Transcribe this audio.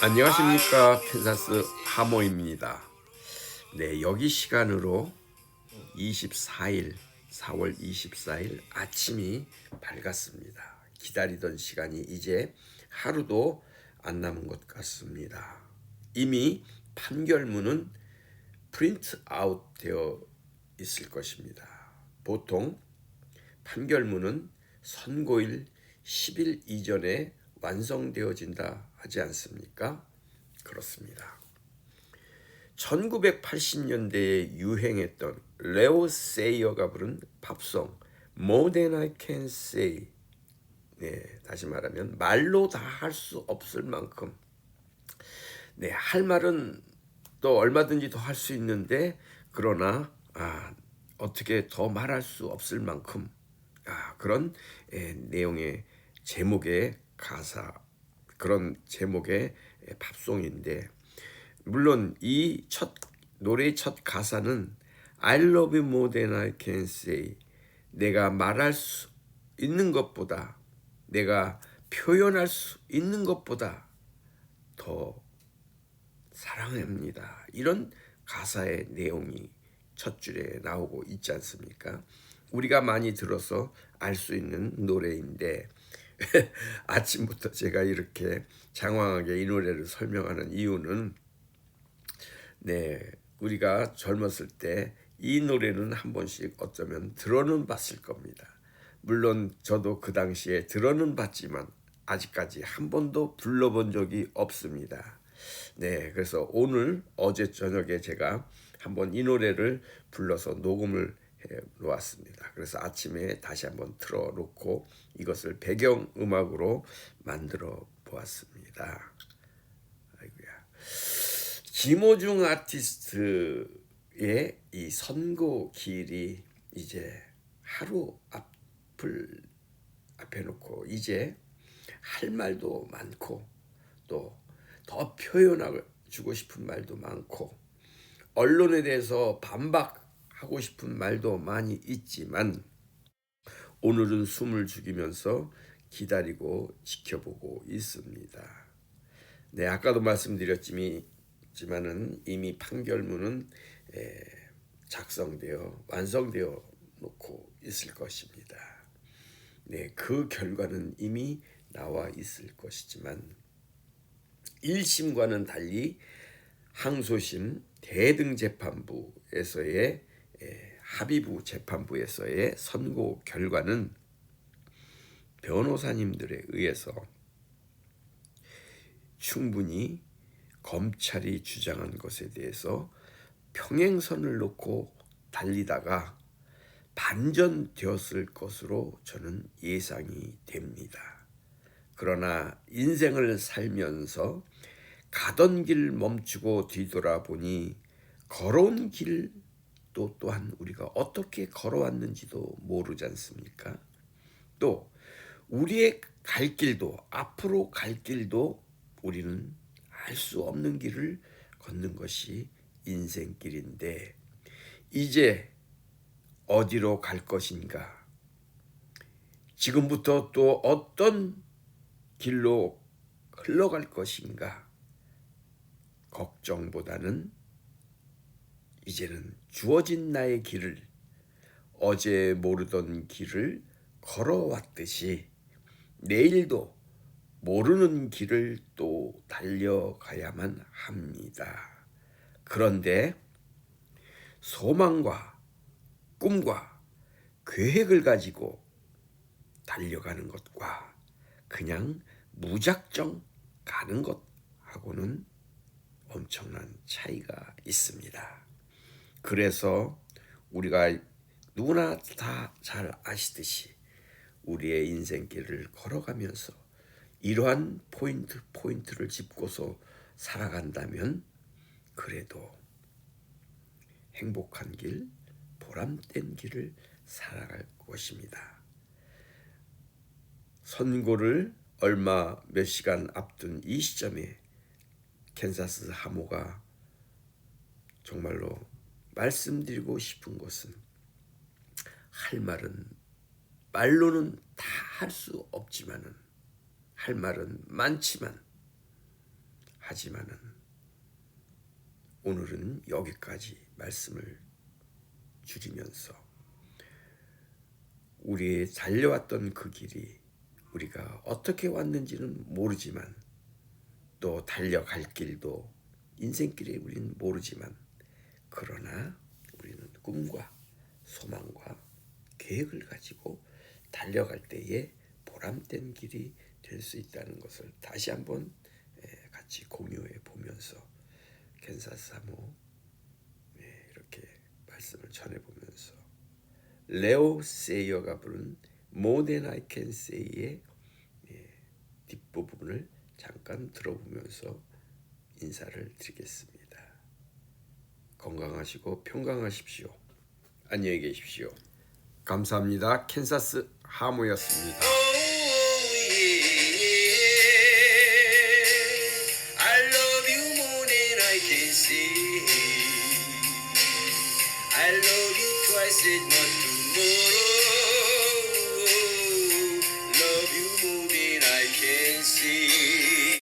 안녕하십니까 캔사스 하모입니다. 네 여기 시간으로 24일 4월 24일 아침이 밝았습니다. 기다리던 시간이 이제 하루도 안 남은 것 같습니다. 이미 판결문은 프린트 아웃 되어 있을 것입니다. 보통 판결문은 선고일 10일 이전에 완성되어진다 하지 않습니까? 그렇습니다. 1980년대에 유행했던 레오 세이어가 부른 팝송 More Than I Can Say 네, 다시 말하면 말로 다 할 수 없을 만큼 네, 할 말은 또 얼마든지 더 할 수 있는데 그러나 아, 어떻게 더 말할 수 없을 만큼 아, 그런 에, 내용의 제목의 가사 그런 제목의 팝송인데 물론 이 첫 노래의 첫 가사는 I love you more than I can say 내가 말할 수 있는 것보다 내가 표현할 수 있는 것보다 더 사랑합니다. 이런 가사의 내용이 첫 줄에 나오고 있지 않습니까? 우리가 많이 들어서 알 수 있는 노래인데 아침부터 제가 이렇게 장황하게 이 노래를 설명하는 이유는 네 우리가 젊었을 때 이 노래는 한 번씩 어쩌면 들어는 봤을 겁니다. 물론 저도 그 당시에 들어는 봤지만 아직까지 한 번도 불러본 적이 없습니다. 네, 그래서 오늘 어제 저녁에 제가 한번 이 노래를 불러서 녹음을 해 놓았습니다. 그래서 아침에 다시 한번 틀어 놓고 이것을 배경 음악으로 만들어 보았습니다. 아이고야. 김호중 아티스트의 이 선고 길이 이제 하루 앞을 앞에 놓고 이제 할 말도 많고 또 더 표현하고 주고 싶은 말도 많고 언론에 대해서 반박 하고 싶은 말도 많이 있지만 오늘은 숨을 죽이면서 기다리고 지켜보고 있습니다. 네, 아까도 말씀드렸지만은 이미 판결문은 작성되어 완성되어 놓고 있을 것입니다. 네, 그 결과는 이미 나와 있을 것이지만 1심과는 달리 항소심 대등재판부에서의 합의부 재판부에서의 선고 결과는 변호사님들에 의해서 충분히 검찰이 주장한 것에 대해서 평행선을 놓고 달리다가 반전되었을 것으로 저는 예상이 됩니다. 그러나 인생을 살면서 가던 길 멈추고 뒤돌아보니 걸어온 길 도 또한 우리가 어떻게 걸어왔는지도 모르지 않습니까? 또 우리의 갈 길도 앞으로 갈 길도 우리는 알 수 없는 길을 걷는 것이 인생길인데 이제 어디로 갈 것인가? 지금부터 또 어떤 길로 흘러갈 것인가? 걱정보다는 이제는 주어진 나의 길을 어제 모르던 길을 걸어왔듯이 내일도 모르는 길을 또 달려가야만 합니다. 그런데 소망과 꿈과 계획을 가지고 달려가는 것과 그냥 무작정 가는 것하고는 엄청난 차이가 있습니다. 그래서 우리가 누구나 다 잘 아시듯이 우리의 인생길을 걸어가면서 이러한 포인트 포인트를 짚고서 살아간다면 그래도 행복한 길, 보람된 길을 살아갈 것입니다. 선고를 얼마 몇 시간 앞둔 이 시점에 캔사스 하모가 정말로 말씀드리고 싶은 것은 할 말은 말로는 다 할 수 없지만은 할 말은 많지만 하지만은 오늘은 여기까지 말씀을 줄이면서 우리의 달려왔던 그 길이 우리가 어떻게 왔는지는 모르지만 또 달려갈 길도 인생길에 우리는 모르지만 그러나 우리는 꿈과 소망과 계획을 가지고 달려갈 때에 보람된 길이 될 수 있다는 것을 다시 한번 예, 같이 공유해 보면서 캔사스 사모 예, 이렇게 말씀을 전해 보면서 레오 세이어가 부른 Than I Can Say의 예, 뒷부분을 잠깐 들어보면서 인사를 드리겠습니다. 건강하시고 평강하십시오. 안녕히 계십시오. 감사합니다. 캔사스 하모였습니다. I love you twice as much tomorrow.